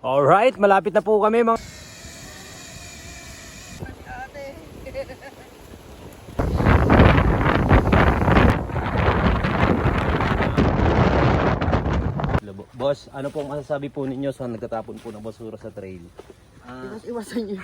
Alright, malapit na po kami mga... Boss, ano pong masasabi po ninyo sa nagtatapon po ng basura sa trail? Iwas iwasan niyo.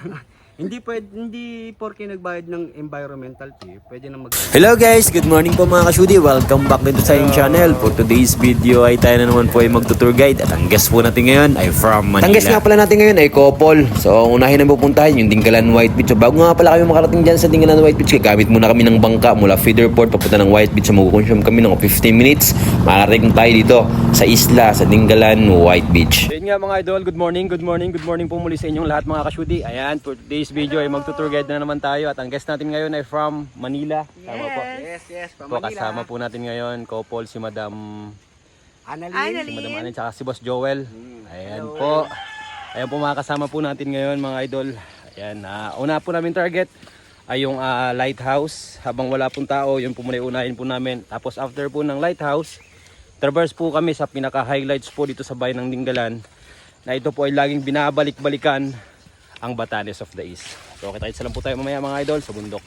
Hindi pwede, hindi porke nagbayad ng environmental fee, pwede na mag Hello guys, good morning po mga kasyudi. Welcome back dito sa yung channel. For today's video ay tayo na naman po ay magtutour guide at ang guest po natin ngayon ay from Manila. Ang guest nga pala natin ngayon ay Kopol. So ang unahin na pupuntahan yung Dinggalan White Beach. So bago nga pala kami makarating dyan sa Dinggalan White Beach, gagamit muna kami ng bangka mula Feeder Port papunta ng White Beach. So magkukonsume kami ng 15 minutes. Makarating tayo dito sa isla sa Dinggalan White Beach. Ayun nga mga idol, good morning, good morning, good morning po muli sa inyong lahat mga kasyudi. Ayan, for today's video ay magtutour guide na naman tayo at ang guest natin ngayon ay from Manila. Tama po. Yes, yes, pa Po, kasama po natin ngayon, couple si Madam Annalyn. si Madam Anin tsaka si Boss Joel. Ayan po. Ayan po mga kasama po natin ngayon mga idol. Ayan, ah, una po namin target ay yung ah, lighthouse. Habang wala pong tao, yun po muna unahin po namin. Tapos after po ng lighthouse, traverse po kami sa pinaka-highlights po dito sa bayan ng Dinggalan na ito po ay laging binabalik-balikan ang Batanes of the East. So kita lang po tayo mamaya mga idol sa bundok.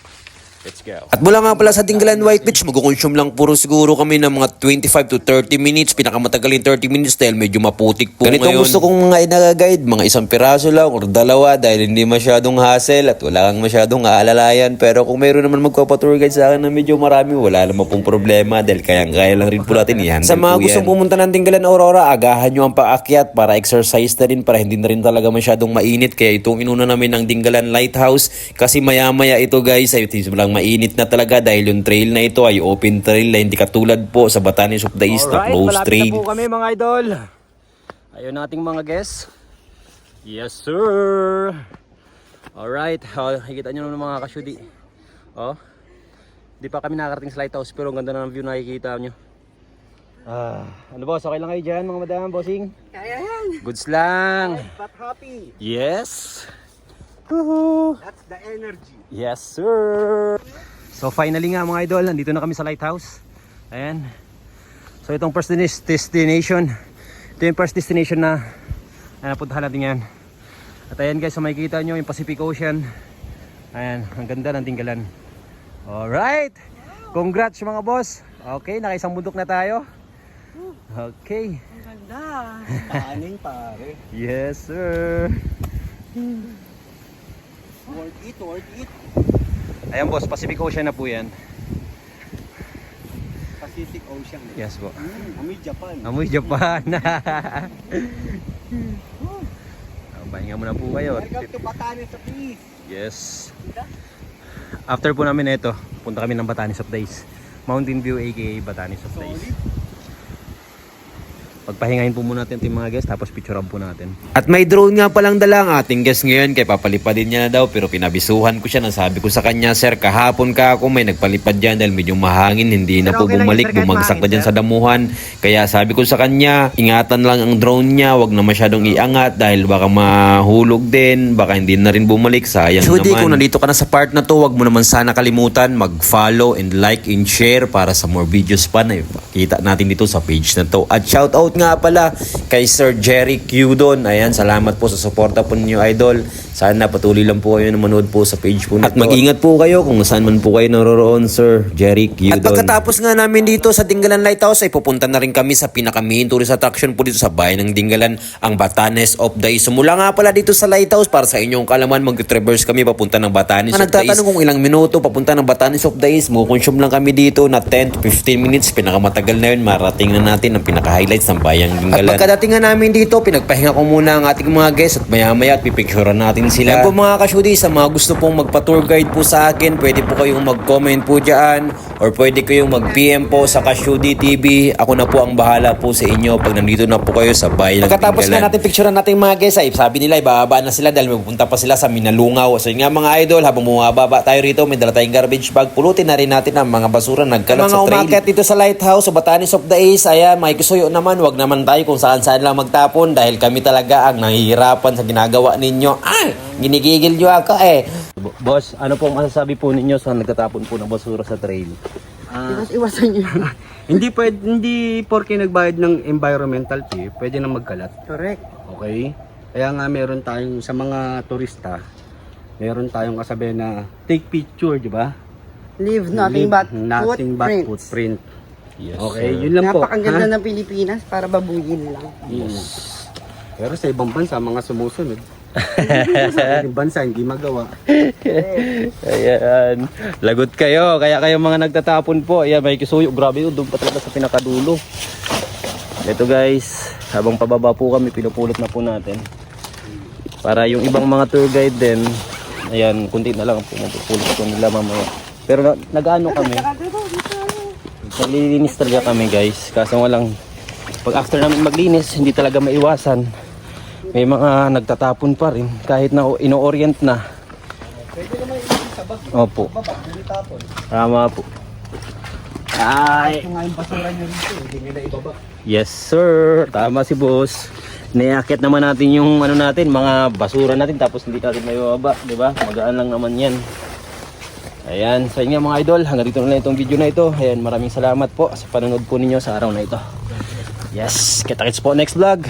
Let's go. At mula nga pala sa Tinggalan White Beach, magkukonsume lang puro siguro kami ng mga 25 to 30 minutes. Pinakamatagal yung 30 minutes dahil medyo maputik po Ganito ngayon. gusto kong nga inaga-guide, mga isang piraso lang or dalawa dahil hindi masyadong hassle at wala kang masyadong aalalayan. Pero kung mayroon naman magpapatour guide sa akin na medyo marami, wala naman pong problema dahil kayang-kaya lang rin po natin i Sa mga gustong pumunta ng Tinggalan Aurora, agahan nyo ang paakyat para exercise na rin para hindi na rin talaga masyadong mainit. Kaya itong inuna namin ng Dinggalan Lighthouse kasi maya-maya ito guys ay lang mainit na talaga dahil yung trail na ito ay open trail na hindi katulad po sa Batanes of the East na Alright, closed malapit trail. na po kami mga idol. Ayun nating mga guests. Yes sir. Alright, oh, nakikita nyo naman mga kasyudi. Oh, di pa kami nakarating sa lighthouse pero ang ganda na ng view nakikita nyo. Ah, ano boss, okay lang kayo dyan mga madam, bossing? Kaya yan. Goods lang. But happy, Yes. Woohoo. that's the energy. Yes, sir! So finally nga mga idol, nandito na kami sa lighthouse. Ayan. So itong first destination, ito yung first destination na na napuntahan natin yan. At ayan guys, so makikita nyo yung Pacific Ocean. Ayan, ang ganda ng tinggalan. Alright! Congrats mga boss! Okay, nakaisang bundok na tayo. Okay. Ang ganda. Kanin pare. Yes, sir! Worth it, worth it. Ayan boss, Pacific Ocean na po yan. Pacific Ocean. Yes po. Mm, amoy Japan. Amoy Japan. oh, pahinga muna po kayo. Welcome to Batanes sa Peace. Yes. After po namin ito, punta kami ng Batanes of Days. Mountain View aka Batanes of Days. Pagpahingahin po muna natin yung mga guests tapos picturean po natin. At may drone nga palang dala ang ating guest ngayon kay papalipadin niya na daw pero pinabisuhan ko siya nang sabi ko sa kanya sir kahapon ka ako may nagpalipad dyan dahil medyo mahangin hindi na po okay lang bumalik kahit bumagsak na dyan sir. sa damuhan kaya sabi ko sa kanya ingatan lang ang drone niya wag na masyadong iangat dahil baka mahulog din baka hindi na rin bumalik sayang Judy, naman. kung nandito ka na sa part na to wag mo naman sana kalimutan mag-follow and like and share para sa more videos pa na kita natin dito sa page na to at shout out nga pala kay Sir Jerry Q doon. Ayan, salamat po sa suporta po ninyo idol. Sana patuloy lang po kayo na manood po sa page po na At mag-ingat po kayo kung saan man po kayo naroroon Sir Jerry Q At pagkatapos nga namin dito sa Dinggalan Lighthouse ay pupunta na rin kami sa pinaka-main tourist attraction po dito sa bayan ng Dinggalan, ang Batanes of the East. Sumula nga pala dito sa Lighthouse para sa inyong kalaman mag-traverse kami papunta ng Batanes of the East. Nagtatanong kung ilang minuto papunta ng Batanes of the East, consume lang kami dito na 10 to 15 minutes. Pinakamatagal na yun, marating na natin ang pinaka-highlights ng bayang Dinggalan. At pagkadating nga namin dito, pinagpahinga ko muna ang ating mga guests at maya-maya at pipicturean natin sila. Kaya po mga kasyudi, sa mga gusto pong magpa-tour guide po sa akin, pwede po kayong mag-comment po dyan or pwede kayong mag-PM po sa Kasyudi TV. Ako na po ang bahala po sa inyo pag nandito na po kayo sa bayan ng Pagkatapos nga natin picturean natin mga guys, ay sabi nila ibababa na sila dahil pupunta pa sila sa Minalungaw. So yun nga mga idol, habang bumababa tayo rito, may dala tayong garbage bag. Pulutin na rin natin ang mga basura nagkalat Mga sa trail. umakyat dito sa lighthouse, sa Batanes of the East, ayan, may kusuyo naman, wag naman tayo kung saan saan lang magtapon dahil kami talaga ang nahihirapan sa ginagawa ninyo. Ay, ginigigil nyo ako eh. Bo- Boss, ano pong masasabi po ninyo sa nagtatapon po ng basura sa trail? Iwas iwasan niyo. Hindi pwede, hindi porke nagbayad ng environmental fee, pwede na magkalat. Correct. Okay? Kaya nga meron tayong sa mga turista, meron tayong kasabi na take picture, di ba? Leave nothing Leave but nothing but footprints. footprint. Yes, Okay, sir. yun lang po. Napakaganda ha? ng Pilipinas para babuyin lang. Mm. Pero sa ibang bansa, mga sumusunod. Sa bansa, hindi magawa. Ayan. Lagot kayo. Kaya kayo mga nagtatapon po. Ayan, may kisuyo. Grabe yun. Doon pa talaga sa pinakadulo. Ito guys. Habang pababa po kami, pinupulot na po natin. Para yung ibang mga tour guide din. Ayan, kunti na lang po. Mapupulot po nila mamaya. Pero na, nag-ano kami. Naglilinis talaga kami guys. Kaso nga lang, pag after namin maglinis, hindi talaga maiwasan. May mga nagtatapon pa rin kahit na ino-orient na. Opo. Tama po. Ay. Yes sir. Tama si boss. Niakit naman natin yung ano natin, mga basura natin tapos hindi natin may di ba? Magaan lang naman yan. Ayan, sa inyo mga idol, hanggang dito na lang itong video na ito. Ayan, maraming salamat po sa panonood po ninyo sa araw na ito. Yes, kita-kits po next vlog.